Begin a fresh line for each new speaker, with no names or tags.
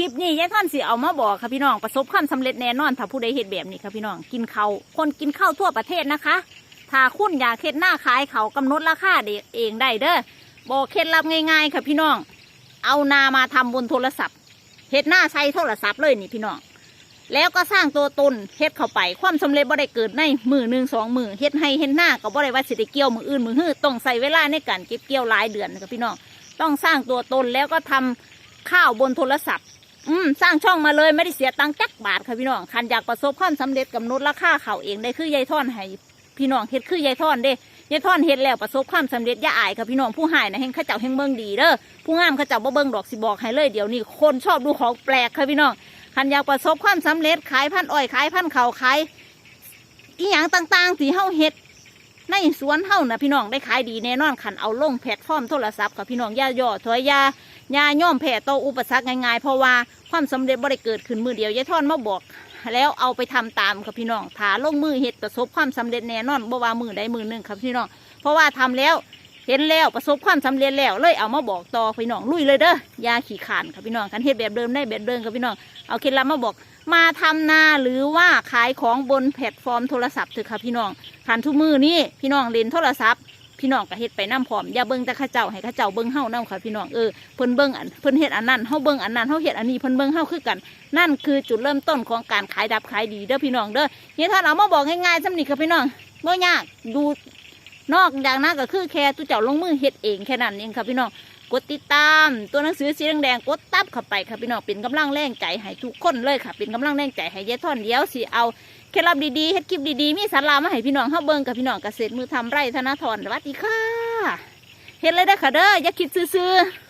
คลิปนี้ยายท่านสิเอามาบอกค่ะพี่น้องประสบความสำเร็จแน่นอนถ้าผู้ใดเฮ็ดแบบนี้ค่ะพี่น้องกินเขาคนกินข้าวทั่วประเทศนะคะ ถ้าคุณอยากเฮ็ดหน้าขายเขากำหนดราคาเองได้เด้อบอกเคล็ดลับง่ายๆ ค่ะพี่น้อง เอานามาทำบนโทรศัพท์เฮ็ดหน้าใช้โทรศัพท์เลยนี่พี่น้องแล้วก็สร้างตัวตนเฮ็ดเข้าไปความสำเร็จบ่ได้เกิดในมือหนึ่งสองมือเฮ็ดให้เฮ็ดหน้าก็บ่ได้ว่าสิได้เกี่ยวมืออื่นมือฮื้อต้องใส่เวลาในการเก็บเกี่ยวหลายเดือนนะคะพี่น้องต้องสร้างตัวตนแล้วก็ทำข้าวบนโทรศัพท์ อืมสร้างช่องมาเลยไม่ได้เสียตังค์จักบาทค่ะพี่น้องคันอยากประสบความสำเร็จกำหนดราคาเขาเองได้คือยายท่อนให้พี่น้องเฮ็ดคือยายท่อนเด้ยายท่อนเฮ็ดแล้วประสบความสำเร็จย่าอายค่ะพี่น้องผู้หายนะแห่งข้าเจ้าแห่งเบิ่งดีเด้อผู้งามข้าเจ้าบ่เบิ่งดอกสิบอกให้เลยเดี๋ยวนี้คนชอบดูของแปลกค่ะพี่น้องคันอยากประสบความสำเร็จขายพันอ้อยขายพันเขาขายอีหยังต่างๆที่เฮาเฮ็ด ในสวนเฮานะพี่น้องได้ขายดีแน่นอนขันเอาลงแพลตฟอร์มโทรศัพท์ค่ะพี่น้องย่าย่อถอยยายาย่อมแพ้ต่ออุปสรรคง่ายๆเพราะว่าความสำเร็จบ่ได้เกิดขึ้นมือเดียวยายท่อนมาบอก แล้วเอาไปทำตามค่ะพี่น้องถาลงมือเฮ็ดประสบความสำเร็จแน่นอนบ่ว่ามือใดมือหนึ่งครับพี่น้อง เพราะว่าทำแล้วเห็นแล้วประสบความสำเร็จแล้วเลยเอามาบอกต่อพี่น้องลุยเลยเด้อยาขี่ขานค่ะพี่น้องคันเฮ็ดแบบเดิมได้แบบเดิมค่ะพี่น้องเอาเคล็ดลับมาบอก มาทำนาหรือว่าขายของบนแพลตฟอร์มโทรศัพท์เถอะค่ะพี่น้องคันทุกมือนี่พี่น้องเล่นโทรศัพท์พี่น้องก็เฮ็ดไปน้ำพร้อมอย่าเบิ่งแต่ข้าเจ้าให้ข้าเจ้าเบิ่งเฮานํค่ะพี่น้องเออเพิ่นเบิ่งอันเพิ่นเฮ็ดอันนั้นเฮาเบิ่งอันนั้นเฮาเฮ็ดอันนี้เพิ่นเบิ่งเฮาคือกัน นั่นคือจุดเริ่มต้นของการขายดับขายดีเด้อพี่น้องเด้อเนี่ท่าเอามาบอกง่ายๆสำนี้ค่ะพี่น้องบ่ยากดู นอกจากนั้นก็คือแค่ตุเจ้าลงมือเฮ็ดเองแค่นั้นเองค่ะพี่น้องกดติดตามตัวหนังสือสีแดงๆกดตับเข้าไปค่ะพี่น้องเป็นกำลังแรงใจให้ทุกคนเลยค่ะ เป็นกำลังแรงใจให้ยายท่อนเดียวสิเอาเคล็ดลับดีๆเฮ็ดคลิปดีๆมีสาระมาให้พี่น้องเฮาเบิ่งกับพี่น้องเกษตรมือทำไร่ธนาธรสวัสดีค่ะเฮ็ดเลยได้ค่ะเด้ออย่าคิดซื่อๆ